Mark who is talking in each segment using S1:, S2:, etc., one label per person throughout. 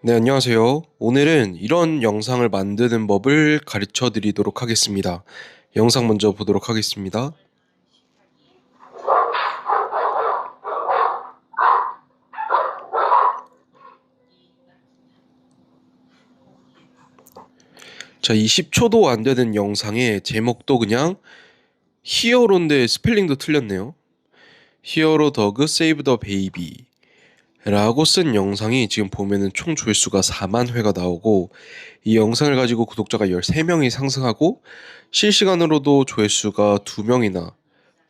S1: 네, 안녕하세요. 오늘은 이런 영상을 만드는 법을 가르쳐 드리도록 하겠습니다. 영상 먼저 보도록 하겠습니다. 자, 이 10초도 안 되는 영상의 제목도 그냥 히어로인데 스펠링도 틀렸네요. 히어로 더그 세이브 더 베이비 라고 쓴 영상이 지금 보면은 총 조회수가 4만 회가 나오고 이 영상을 가지고 구독자가 13명이 상승하고 실시간으로도 조회수가 2명이나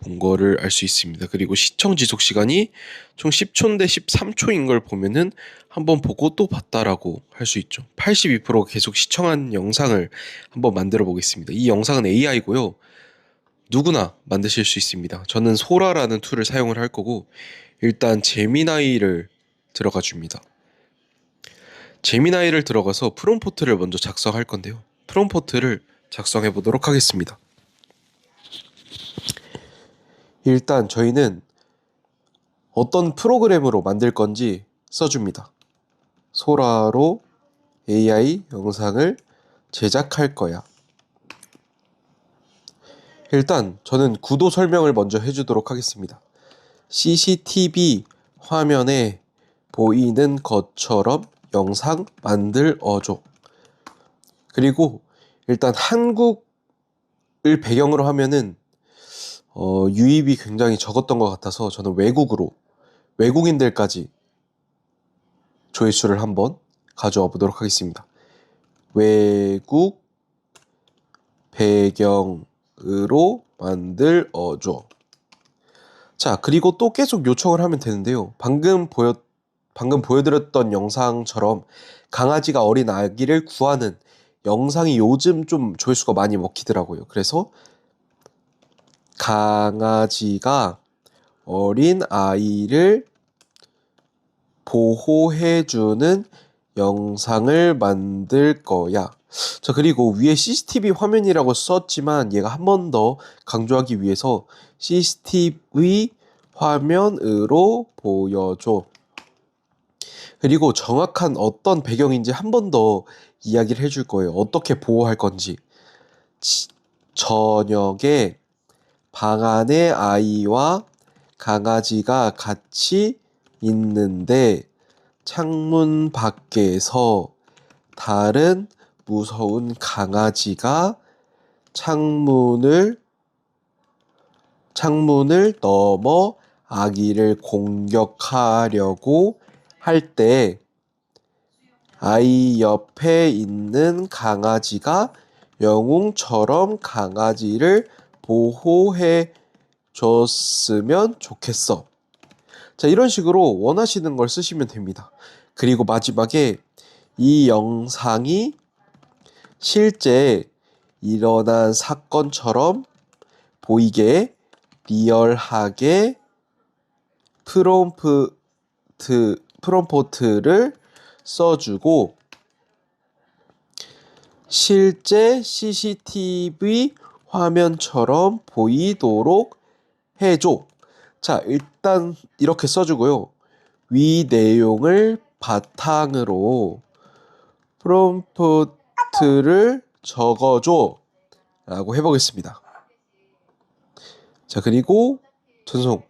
S1: 본 거를 알 수 있습니다. 그리고 시청 지속 시간이 총 10초인데 13초인 걸 보면은 한번 보고 또 봤다라고 할 수 있죠. 82%가 계속 시청한 영상을 한번 만들어 보겠습니다. 이 영상은 AI고요. 누구나 만드실 수 있습니다. 저는 소라라는 툴을 사용을 할 거고 일단 제미나이를 들어가 줍니다. 제미나이를 들어가서 프롬포트를 먼저 작성할 건데요. 프롬포트를 작성해 보도록 하겠습니다. 일단 저희는 어떤 프로그램으로 만들 건지 써줍니다. 소라로 AI 영상을 제작할 거야. 일단 저는 구도 설명을 먼저 해주도록 하겠습니다. CCTV 화면에 보이는 것처럼 영상 만들어줘. 그리고 일단 한국을 배경으로 하면은 어, 유입이 굉장히 적었던 것 같아서 저는 외국으로 외국인들까지 조회수를 한번 가져와 보도록 하겠습니다. 외국 배경으로 만들어줘. 자, 그리고 또 계속 요청을 하면 되는데요. 방금 보여, 방금 보여드렸던 영상처럼 강아지가 어린 아기를 구하는 영상이 요즘 좀 조회수가 많이 먹히더라고요. 그래서 강아지가 어린 아이를 보호해주는 영상을 만들 거야. 자, 그리고 위에 CCTV 화면이라고 썼지만 얘가 한 번 더 강조하기 위해서 CCTV 화면으로 보여줘. 그리고 정확한 어떤 배경인지 한 번 더 이야기를 해줄 거예요. 어떻게 보호할 건지. 치- 저녁에 방 안에 아이와 강아지가 같이 있는데 창문 밖에서 다른 무서운 강아지가 창문을 창문을 넘어 아기를 공격하려고 할 때 아이 옆에 있는 강아지가 영웅처럼 강아지를 보호해 줬으면 좋겠어. 자, 이런 식으로 원하시는 걸 쓰시면 됩니다. 그리고 마지막에 이 영상이 실제 일어난 사건처럼 보이게 리얼하게 프롬프트 프롬포트를 써주고 실제 CCTV 화면처럼 보이도록 해줘. 자, 일단 이렇게 써주고요. 위 내용을 바탕으로 프롬프트를 적어줘. 라고 해보겠습니다. 자, 그리고 전송.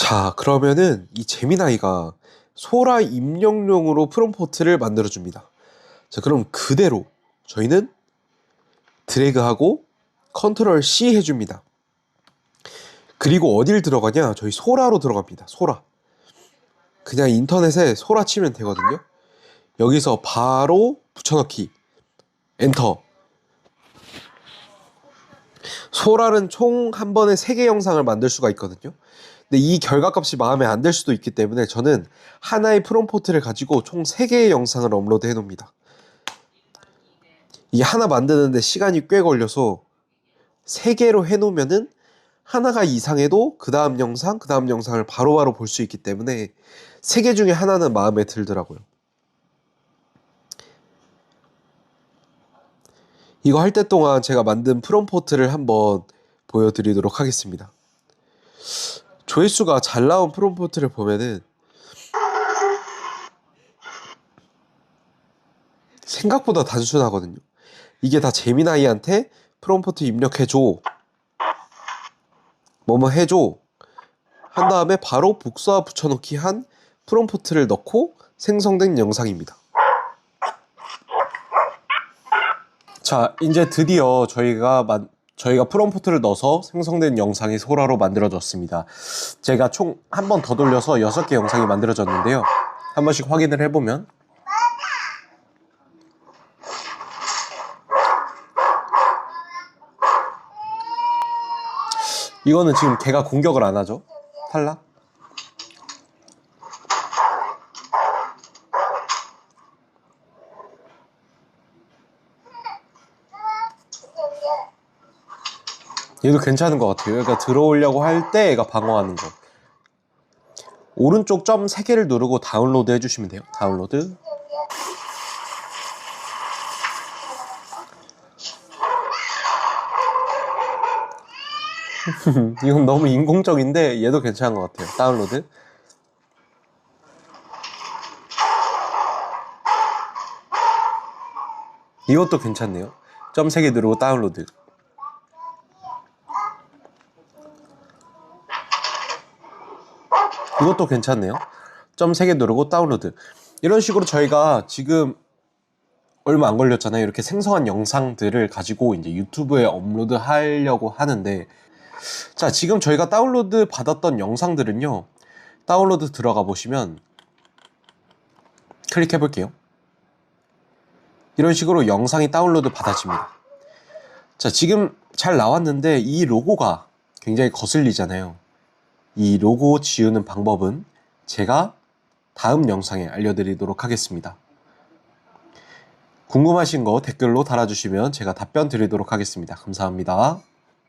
S1: 자, 그러면은 이 재미나이가 소라 입력용으로 프롬포트를 만들어 줍니다. 자, 그럼 그대로 저희는 드래그하고 컨트롤 C 해줍니다. 그리고 어딜 들어가냐? 저희 소라로 들어갑니다. 소라. 그냥 인터넷에 소라 치면 되거든요. 여기서 바로 붙여넣기. 엔터. 소라는 총한 번에 3개 영상을 만들 수가 있거든요. 근데 이 결과값이 마음에 안 들 수도 있기 때문에 저는 하나의 프롬포트를 가지고 총 3개의 영상을 업로드 해 놓습니다. 이게 하나 만드는데 시간이 꽤 걸려서 3개로 해 놓으면은 하나가 이상해도 그 다음 영상, 그 다음 영상을 바로바로 볼 수 있기 때문에 세 개 중에 하나는 마음에 들더라고요. 이거 할 때 동안 제가 만든 프롬포트를 한번 보여드리도록 하겠습니다. 조회수가 잘 나온 프롬포트를 보면은 생각보다 단순하거든요. 이게 다 재미나이한테 프롬포트 입력해줘. 뭐뭐 해줘. 한 다음에 바로 복사와 붙여넣기 한 프롬포트를 넣고 생성된 영상입니다. 자, 이제 드디어 저희가 만, 저희가 프롬포트를 넣어서 생성된 영상이 소라로 만들어졌습니다. 제가 총 한 번 더 돌려서 6개 영상이 만들어졌는데요. 한 번씩 확인을 해보면 이거는 지금 걔가 공격을 안 하죠? 탈락? 얘도 괜찮은 것 같아요. 그러니까 들어오려고 할 때 얘가 방어하는 거. 오른쪽 점 3개를 누르고 다운로드 해주시면 돼요. 다운로드. 이건 너무 인공적인데 얘도 괜찮은 것 같아요. 다운로드. 이것도 괜찮네요. 점 3개 누르고 다운로드. 이것도 괜찮네요. 점 3개 누르고 다운로드. 이런 식으로 저희가 지금 얼마 안 걸렸잖아요. 이렇게 생성한 영상들을 가지고 이제 유튜브에 업로드 하려고 하는데 자, 지금 저희가 다운로드 받았던 영상들은요. 다운로드 들어가 보시면 클릭해 볼게요. 이런 식으로 영상이 다운로드 받아집니다. 자, 지금 잘 나왔는데 이 로고가 굉장히 거슬리잖아요. 이 로고 지우는 방법은 제가 다음 영상에 알려드리도록 하겠습니다. 궁금하신 거 댓글로 달아주시면 제가 답변 드리도록 하겠습니다. 감사합니다.